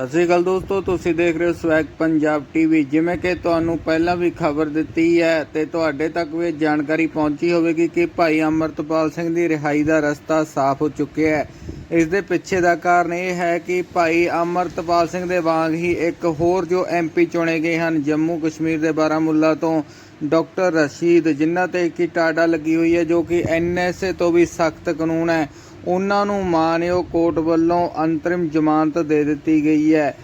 ਸਤਿ ਸ਼੍ਰੀ ਅਕਾਲ ਦੋਸਤੋ, ਤੁਸੀਂ ਦੇਖ ਰਹੇ ਹੋ ਸਵੈਗ ਪੰਜਾਬ ਟੀਵੀ ਜਿਵੇਂ ਕਿ ਤੁਹਾਨੂੰ ਪਹਿਲਾਂ ਵੀ ਖਬਰ ਦਿੱਤੀ ਹੈ ਤੇ ਤੁਹਾਡੇ ਤੱਕ ਵੀ ਇਹ ਜਾਣਕਾਰੀ ਪਹੁੰਚੀ ਹੋਵੇਗੀ ਕਿ ਭਾਈ ਅਮਰਤਪਾਲ ਸਿੰਘ ਦੀ ਰਿਹਾਈ ਦਾ ਰਸਤਾ ਸਾਫ਼ ਹੋ ਚੁੱਕਿਆ ਹੈ। ਇਸ ਦੇ ਪਿੱਛੇ ਦਾ ਕਾਰਨ ਇਹ ਹੈ ਕਿ ਭਾਈ ਅਮਰਤਪਾਲ ਸਿੰਘ ਦੇ ਵਾਂਗ ਹੀ ਇੱਕ ਹੋਰ ਜੋ ਐਮਪੀ ਚੁਣੇ ਗਏ ਹਨ, ਜੰਮੂ ਕਸ਼ਮੀਰ ਦੇ ਬਾਰਾਮੁੱਲਾ ਤੋਂ ਡਾਕਟਰ ਰਸ਼ੀਦ, ਜਿਨ੍ਹਾਂ ਤੇ ਕਿ ਟਾਡਾ ਲੱਗੀ ਹੋਈ ਹੈ, ਜੋ ਕਿ ਐਨਐਸਏ ਤੋਂ ਵੀ ਸਖਤ ਕਾਨੂੰਨ ਹੈ। ਉਹਨਾਂ ਨੂੰ ਮਾਨਯੋਗ ਕੋਰਟ ਵੱਲੋਂ ਅੰਤਰਿਮ ਜ਼ਮਾਨਤ ਦੇ ਦਿੱਤੀ ਗਈ ਹੈ।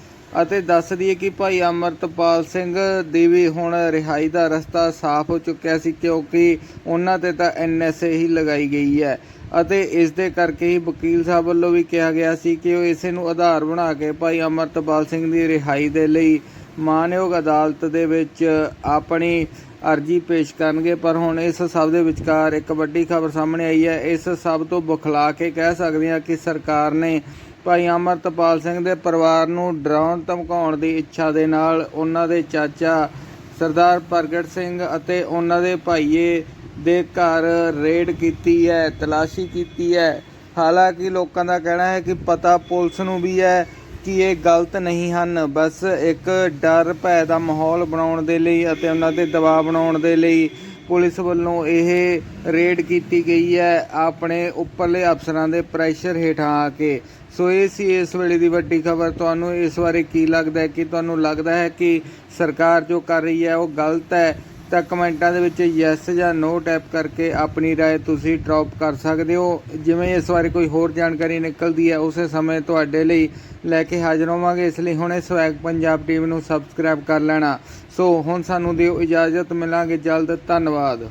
ਅਤੇ ਦੱਸ ਦਈਏ ਕਿ ਭਾਈ ਅਮਰਤਪਾਲ ਸਿੰਘ ਦੀ ਵੀ ਹੁਣ ਰਿਹਾਈ ਦਾ ਰਸਤਾ ਸਾਫ਼ ਹੋ ਚੁੱਕਿਆ ਸੀ, ਕਿਉਂਕਿ ਉਹਨਾਂ ਤੇ ਤਾਂ ਐਨਐਸਏ ਹੀ ਲਗਾਈ ਗਈ ਹੈ। ਅਤੇ ਇਸ ਦੇ ਕਰਕੇ ਹੀ ਵਕੀਲ ਸਾਹਿਬ ਵੱਲੋਂ ਵੀ ਕਿਹਾ ਗਿਆ ਸੀ ਕਿ ਉਹ ਇਸੇ ਨੂੰ ਆਧਾਰ ਬਣਾ ਕੇ ਭਾਈ ਅਮਰਤਪਾਲ ਸਿੰਘ ਦੀ ਰਿਹਾਈ ਦੇ ਲਈ ਮਾਨਯੋਗ ਅਦਾਲਤ ਦੇ ਵਿੱਚ ਆਪਣੀ ਅਰਜੀ ਪੇਸ਼ ਕਰਨਗੇ, ਪਰ ਹੁਣ ਇਸ ਸਭ ਦੇ ਵਿਚਕਾਰ ਇੱਕ ਵੱਡੀ ਖਬਰ ਸਾਹਮਣੇ ਆਈ ਹੈ। ਇਸ ਸਭ ਤੋਂ ਬੁਖਲਾ ਕੇ ਕਹਿ ਸਕਦੇ ਹਾਂ ਕਿ ਸਰਕਾਰ ਨੇ ਭਾਈ ਅਮਰਤਪਾਲ ਸਿੰਘ ਦੇ ਪਰਿਵਾਰ ਨੂੰ ਡਰਾਉਣ ਧਮਕਾਉਣ ਦੀ ਇੱਛਾ ਦੇ ਨਾਲ ਉਹਨਾਂ ਦੇ ਚਾਚਾ ਸਰਦਾਰ ਪ੍ਰਗਟ ਸਿੰਘ ਅਤੇ ਉਹਨਾਂ ਦੇ ਭਾਈਏ ਦੇ ਘਰ ਰੇਡ ਕੀਤੀ ਹੈ, ਤਲਾਸ਼ੀ ਕੀਤੀ ਹੈ। ਹਾਲਾਂਕਿ ਲੋਕਾਂ ਦਾ ਕਹਿਣਾ ਹੈ ਕਿ ਪਤਾ ਪੁਲਿਸ ਨੂੰ ਵੀ ਹੈ। ਕਿ ਇਹ ਗਲਤ ਨਹੀਂ ਹਨ। ਬਸ ਇੱਕ ਡਰ ਭੈ ਦਾ ਮਾਹੌਲ ਬਣਾਉਣ ਦੇ ਲਈ ਅਤੇ ਉਹਨਾਂ ਤੇ ਦਬਾਅ ਬਣਾਉਣ ਦੇ ਲਈ ਪੁਲਿਸ ਵੱਲੋਂ ਇਹ ਰੇਡ ਕੀਤੀ ਗਈ ਹੈ ਆਪਣੇ ਉੱਪਰਲੇ ਅਫਸਰਾਂ ਦੇ ਪ੍ਰੈਸ਼ਰ ਹੇਠਾਂ ਆ ਕੇ। ਸੋ ਇਹ ਸੀ ਇਸ ਵੇਲੇ ਦੀ ਵੱਡੀ ਖਬਰ। ਤੁਹਾਨੂੰ ਇਸ ਬਾਰੇ ਕੀ ਲੱਗਦਾ ਹੈ? ਕਿ ਤੁਹਾਨੂੰ ਲੱਗਦਾ ਹੈ ਕਿ ਸਰਕਾਰ ਜੋ ਕਰ ਰਹੀ ਹੈ ਉਹ ਗਲਤ ਹੈ? ਤਾਂ ਕਮੈਂਟਾਂ ਦੇ ਵਿੱਚ ਯੈਸ ਜਾਂ ਨੋ ਟੈਪ ਕਰਕੇ ਆਪਣੀ رائے ਤੁਸੀਂ ਡ੍ਰੌਪ ਕਰ ਸਕਦੇ ਹੋ ਜਿਵੇਂ ਇਸ ਬਾਰੇ ਕੋਈ ਹੋਰ ਜਾਣਕਾਰੀ ਨਿਕਲਦੀ ਹੈ ਉਸੇ ਸਮੇਂ ਤੁਹਾਡੇ ਲਈ ਲੈ ਕੇ ਹਾਜ਼ਰ ਹੋਵਾਂਗੇ ਇਸ ਲਈ ਹੁਣੇ ਸਵੈਗ ਪੰਜਾਬ ਟੀਮ ਨੂੰ ਸਬਸਕ੍ਰਾਈਬ ਕਰ ਲੈਣਾ ਸੋ ਹੁਣ ਸਾਨੂੰ ਦਿਓ ਇਜਾਜ਼ਤ ਮਿਲਾਂਗੇ ਜਲਦ ਧੰਨਵਾਦ